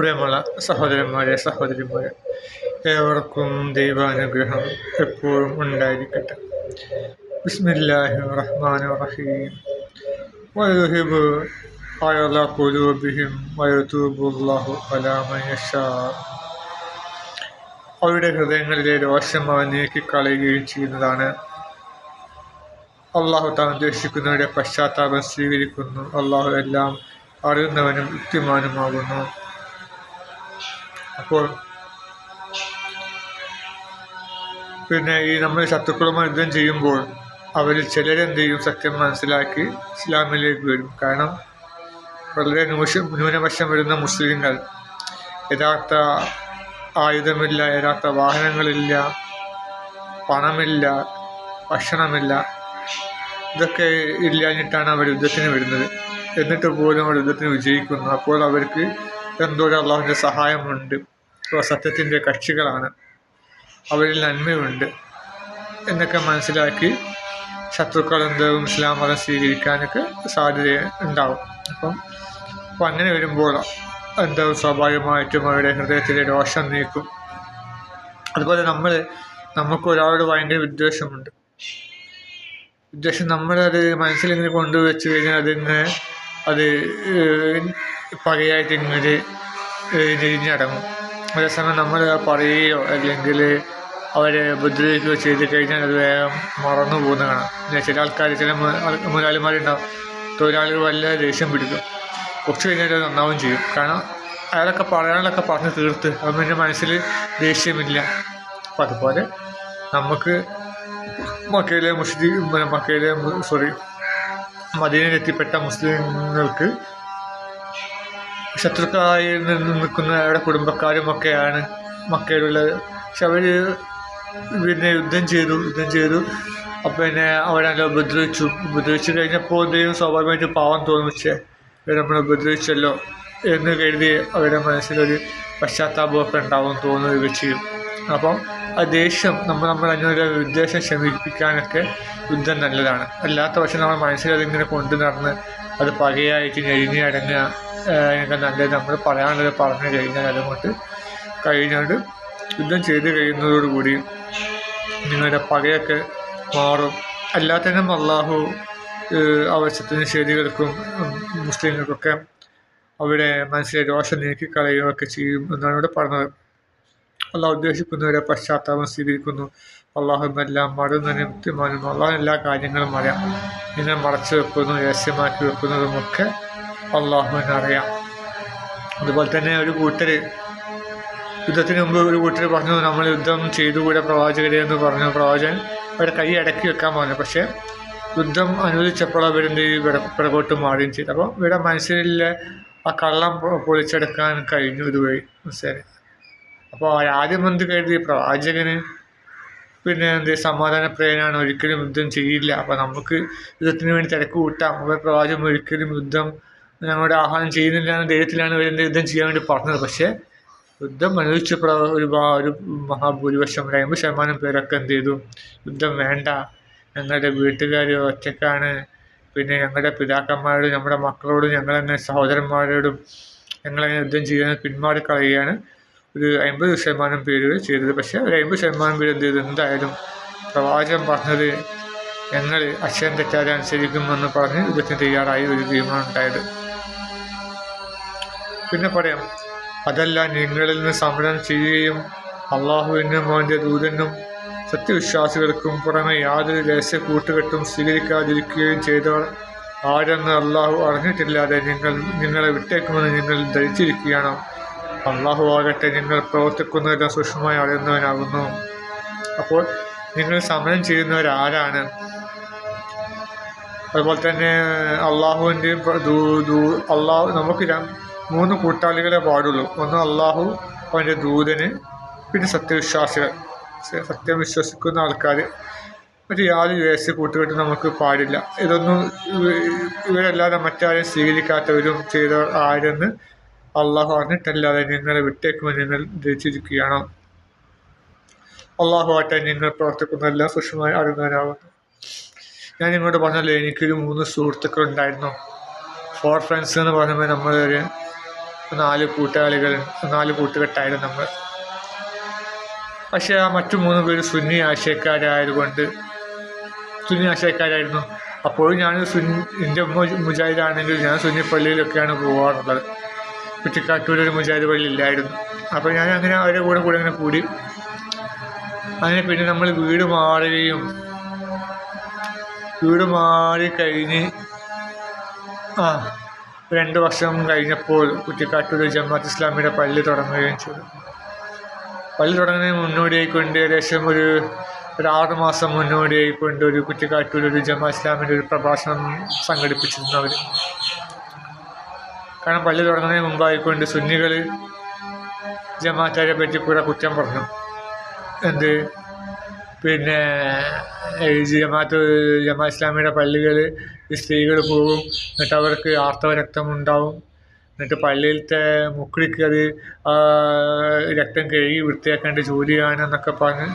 പ്രിയമുള്ള സഹോദരന്മാരെ സഹോദരിമാരെ ഏവർക്കും ദൈവാനുഗ്രഹം എപ്പോഴും ഉണ്ടായിരിക്കട്ടെ. ബിസ്മില്ലാഹി റഹ്മാൻ റഹീം വയുഹിബ് അയല വയതൂബുല്ലാഹു അലാ മൻ യശാ. അവരുടെ ഹൃദയങ്ങളിലെ രോഷം അവൻ നീക്കിക്കളയുകയും ചെയ്യുന്നതാണ്. അള്ളാഹു താൻ ഉദ്ദേശിക്കുന്നവരുടെ പശ്ചാത്താപം സ്വീകരിക്കുന്നു. അള്ളാഹു എല്ലാം അറിയുന്നവനും യുക്തിമാനുമാകുന്നു. അപ്പോൾ പിന്നെ ഈ നമ്മൾ ശത്രുക്കളുമായി യുദ്ധം ചെയ്യുമ്പോൾ അവരിൽ ചിലരെന്ത് ചെയ്യും സത്യം മനസ്സിലാക്കി ഇസ്ലാമിലേക്ക് വരും. കാരണം വളരെ ന്യൂഷ ന്യൂനപക്ഷം വരുന്ന മുസ്ലിങ്ങൾ. യഥാർത്ഥ ആയുധമില്ല യഥാർത്ഥ വാഹനങ്ങളില്ല പണമില്ല ഭക്ഷണമില്ല ഇതൊക്കെ ഇല്ലാഞ്ഞിട്ടാണ് അവർ യുദ്ധത്തിന് വരുന്നത്. എന്നിട്ട് പോലും അവർ യുദ്ധത്തിന് വിജയിക്കുന്നു. അപ്പോൾ അവർക്ക് എന്തോ ഒരു അള്ളാഹുവിന്റെ സഹായമുണ്ട്. അപ്പോൾ സത്യത്തിന്റെ കക്ഷികളാണ്. അവരിൽ നന്മയുണ്ട്. എന്നൊക്കെ മനസ്സിലാക്കി ശത്രുക്കൾ എന്തും ഇസ്ലാം മതം സ്വീകരിക്കാനൊക്കെ സാധ്യത ഉണ്ടാവും. അപ്പം അപ്പം അങ്ങനെ വരുമ്പോൾ എന്തോ സ്വാഭാവികമായിട്ടും അവരുടെ ഹൃദയത്തിലെ രോഷം നീക്കും. അതുപോലെ നമ്മൾ നമുക്ക് ഒരാളോട് ഭയങ്കര വിദ്വേഷമുണ്ട്. വിദ്വേഷം നമ്മളത് മനസ്സിലിങ്ങനെ കൊണ്ടുവച്ച് കഴിഞ്ഞാൽ അതിങ്ങനെ അത് പകയായിട്ട് ഇങ്ങനെ തിരിഞ്ഞടങ്ങും അതേസമയം നമ്മൾ പറയുകയോ അല്ലെങ്കിൽ അവരെ ഉപദ്രവിക്കുകയോ ചെയ്ത് കഴിഞ്ഞാൽ അത് വേഗം മറന്നു പോകുന്ന കാണാം. ചില ആൾക്കാർ ചില മുതലാളിമാരുണ്ടാവും. തൊഴിലാളികൾ വല്ല ദേഷ്യം പിടിക്കും. കുറച്ച് കഴിഞ്ഞാൽ നന്നാവും ചെയ്യും. കാരണം അയാളൊക്കെ പറയാനൊക്കെ പറഞ്ഞ് തീർത്ത് അപ്പം എന്റെ മനസ്സിൽ ദേഷ്യമില്ല. അപ്പം അതുപോലെ നമുക്ക് മക്കയിലെ മുസ്ലിം മക്കയിലെ സോറി മദീനയിലെത്തിപ്പെട്ട മുസ്ലിങ്ങൾക്ക് ശത്രുക്കളായി നിൽക്കുന്ന അവരുടെ കുടുംബക്കാരുമൊക്കെയാണ് മക്കയിലുള്ളത്. പക്ഷെ അവർ പിന്നെ യുദ്ധം ചെയ്തു യുദ്ധം ചെയ്തു. അപ്പം പിന്നെ അവരെല്ലാം ഉപദ്രവിച്ചു. ഉപദ്രവിച്ചു കഴിഞ്ഞപ്പോൾ ദൈവം സ്വാഭാവികമായിട്ട് പാവം തോന്നിച്ചേ ഇവർ നമ്മളെ ഉപദ്രവിച്ചല്ലോ എന്ന് കരുതി അവരുടെ മനസ്സിലൊരു പശ്ചാത്താപമൊക്കെ ഉണ്ടാവും തോന്നുകയൊക്കെ ചെയ്യും അപ്പം ആ ദേഷ്യം നമ്മൾ നമ്മൾ അതിനൊരു ഉദ്ദേശം ശമിപ്പിക്കാനൊക്കെ യുദ്ധം നല്ലതാണ്. അല്ലാത്ത പക്ഷം നമ്മൾ മനസ്സിൽ അതിങ്ങനെ കൊണ്ടു നടന്ന് അത് പകയായിട്ട് ഞെരിഞ്ഞ് അടങ്ങുക നല്ലത് നമ്മൾ പറയാനുള്ളത് പറഞ്ഞു കഴിഞ്ഞാൽ അതുകൊണ്ട് കഴിഞ്ഞാൽ യുദ്ധം ചെയ്ത് കഴിയുന്നതോടുകൂടി നിങ്ങളുടെ പകയൊക്കെ മാറും. എല്ലാത്തിനും അള്ളാഹു ആവശ്യത്തിന് ശരികൾക്കും മുസ്ലിങ്ങൾക്കൊക്കെ അവിടെ മനസ്സിലെ രോഷം നീക്കിക്കളയുകയൊക്കെ ചെയ്യും എന്നാണ് ഇവിടെ പറഞ്ഞത്. അള്ളാഹ് ഉദ്ദേശിക്കുന്നവരെ പശ്ചാത്താപം സ്വീകരിക്കുന്നു. അള്ളാഹുമെല്ലാം മറുന്നതിനും കൃത്യമാനും അള്ളാഹു എല്ലാ കാര്യങ്ങളും അറിയാം. ഇതിനെ മറച്ചു വെക്കുന്നു രഹസ്യമാക്കി വെക്കുന്നതുമൊക്കെ അള്ളാഹുവിനറിയാം അതുപോലെ തന്നെ ഒരു കൂട്ടർ യുദ്ധത്തിന് മുമ്പ് ഒരു കൂട്ടർ പറഞ്ഞു നമ്മൾ യുദ്ധം ചെയ്തുകൂടെ പ്രവാചകരെ എന്ന് പറഞ്ഞു പ്രവാചകൻ അവരുടെ കൈ അടക്കി വെക്കാൻ പറഞ്ഞു. പക്ഷേ യുദ്ധം അനുവദിച്ചപ്പോൾ അവരെന്ത് പിറകോട്ട് മാറുകയും ചെയ്തു. അപ്പോൾ ഇവിടെ മനസ്സിലെ ആ കള്ളം പൊളിച്ചെടുക്കാൻ കഴിഞ്ഞു ഇതുവഴി. മനസ്സിലായി? അപ്പോൾ ആദ്യം എന്ത് കരുതി? പ്രവാചകന് പിന്നെ എന്ത് സമാധാന പ്രേനാണ് ഒരിക്കലും യുദ്ധം ചെയ്യില്ല. അപ്പോൾ നമുക്ക് യുദ്ധത്തിന് വേണ്ടി തിരക്ക് കൂട്ടാം. അപ്പോൾ പ്രവാചകം ഒരിക്കലും യുദ്ധം ഞങ്ങളുടെ ആഹ്വാനം ചെയ്യുന്നില്ല ധൈര്യത്തിലാണ് ഇവരെന്ത് യുദ്ധം ചെയ്യാൻ വേണ്ടി പറഞ്ഞത്. പക്ഷേ യുദ്ധം അനുവദിച്ചപ്പോൾ ഒരു ഒരു മഹാഭൂരിപക്ഷം ഒരു അമ്പത് ശതമാനം പേരൊക്കെ എന്ത് ചെയ്തു? യുദ്ധം വേണ്ട. ഞങ്ങളുടെ വീട്ടുകാർ ഒറ്റക്കാണ്. പിന്നെ ഞങ്ങളുടെ പിതാക്കന്മാരോടും നമ്മുടെ മക്കളോടും ഞങ്ങളെന്നെ സഹോദരന്മാരോടും ഞങ്ങളങ്ങനെ യുദ്ധം ചെയ്യാൻ പിന്മാറി കളയുകയാണ് ഒരു അമ്പത് ശതമാനം പേര് ചെയ്തത്. പക്ഷേ ഒരു അമ്പത് ശതമാനം പേര് എന്ത് ചെയ്തു? എന്തായാലും പ്രവാചകൻ പറഞ്ഞത് ഞങ്ങൾ അക്ഷരം തെറ്റാതെ അനുസരിക്കുമെന്ന് പറഞ്ഞ് യുദ്ധത്തിന് തയ്യാറായി ഒരു തീരുമാനം ഉണ്ടായത്. പിന്നെ പറയാം അതല്ല നിങ്ങളിൽ നിന്ന് സമരം ചെയ്യുകയും അള്ളാഹുവിനും അവന്റെ ദൂതനും സത്യവിശ്വാസികൾക്കും പുറമെ യാതൊരു രഹസ്യ കൂട്ടുകെട്ടും സ്വീകരിക്കാതിരിക്കുകയും ചെയ്തവർ ആരെന്ന് അള്ളാഹു അറിഞ്ഞിട്ടില്ലാതെ നിങ്ങൾ നിങ്ങളെ വിട്ടേക്കുമെന്ന് നിങ്ങൾ ധരിച്ചിരിക്കുകയാണോ. അള്ളാഹു ആകട്ടെ നിങ്ങൾ പ്രവർത്തിക്കുന്നതെല്ലാം സൂക്ഷ്മമായി അറിയുന്നവനാകുന്നു. അപ്പോൾ നിങ്ങൾ സമരം ചെയ്യുന്നവരാരാണ് അതുപോലെ തന്നെ അള്ളാഹുവിന്റെയും അള്ളാഹു നമുക്ക് മൂന്ന് കൂട്ടാളികളെ പാടുള്ളൂ. ഒന്ന് അള്ളാഹു അവന്റെ ദൂതന് പിന്നെ സത്യവിശ്വാസികൾ. സത്യം വിശ്വസിക്കുന്ന ആൾക്കാർ മറ്റു യാതൊരു രഹസ്യ കൂട്ടുകെട്ടും നമുക്ക് പാടില്ല. ഇതൊന്നും ഇവരല്ലാതെ മറ്റാരും സ്വീകരിക്കാത്തവരും ചെയ്തവർ ആരെന്ന് അള്ളാഹു അറിഞ്ഞിട്ടല്ലാതെ നിങ്ങളെ വിട്ടേക്കുമെന്ന് നിങ്ങൾ ധരിച്ചിരിക്കുകയാണോ? അള്ളാഹു ആട്ടെ നിങ്ങൾ പ്രവർത്തിക്കുന്നതെല്ലാം സൂക്ഷ്മമായി അറിയുന്നവരാകുന്നു ഞാൻ നിങ്ങളോട് പറഞ്ഞല്ലോ എനിക്കൊരു മൂന്ന് സുഹൃത്തുക്കൾ ഉണ്ടായിരുന്നു ഫോർ ഫ്രണ്ട്സ് എന്ന് പറയുമ്പോൾ നമ്മളൊരു നാല് കൂട്ടാളികൾ നാല് കൂട്ടുകെട്ടായിരുന്നു നമ്മൾ. പക്ഷേ ആ മറ്റു മൂന്ന് പേര് സുന്നി ആശയക്കാരായതുകൊണ്ട് സുന്നി ആശയക്കാരായിരുന്നു. അപ്പോഴും ഞാൻ സുന്നി എന്റെ മുജാഹിദാണെങ്കിൽ ഞാൻ സുന്നി പള്ളിയിലൊക്കെയാണ് പോകാറുള്ളത്. കുറ്റിക്കാട്ടൂർ ഒരു മുജാഹിദ് പള്ളി ഇല്ലായിരുന്നു അപ്പോൾ ഞാൻ അങ്ങനെ അവരുടെ കൂടെ കൂടെ അങ്ങനെ കൂടി. അങ്ങനെ പിന്നെ നമ്മൾ വീട് മാറുകയും വീട് മാറി കഴിഞ്ഞ് ആ രണ്ട് വർഷം കഴിഞ്ഞപ്പോൾ കുറ്റിക്കാട്ടൂർ ജമാഅത്ത് ഇസ്ലാമിയുടെ പള്ളി തുടങ്ങുകയും ചെയ്തു. പള്ളി തുടങ്ങുന്നതിന് മുന്നോടിയായിക്കൊണ്ട് ഏകദേശം ഒരു ഒരു ആറ് മാസം മുന്നോടിയായിക്കൊണ്ട് ഒരു കുറ്റിക്കാട്ടൂർ ഒരു ജമാ ഇസ്ലാമിന്റെ ഒരു പ്രഭാഷണം സംഘടിപ്പിച്ചിരുന്നു അവർ. കാരണം പള്ളി തുടങ്ങുന്നതിന് മുമ്പായിക്കൊണ്ട് സുന്നികൾ ജമാഅത്താരെ പറ്റി കൂടെ കുറ്റം പറഞ്ഞു. എന്ത്? പിന്നെ ജമാഅത്ത് ജമാ ഇസ്ലാമിയുടെ പള്ളികൾ ഈ സ്ത്രീകൾ പോകും എന്നിട്ട് അവർക്ക് ആർത്തവ രക്തമുണ്ടാവും എന്നിട്ട് പള്ളിയിലത്തെ മുക്കിളിക്ക് അത് രക്തം കഴുകി വൃത്തിയാക്കേണ്ട ജോലിയാണ് എന്നൊക്കെ പറഞ്ഞ്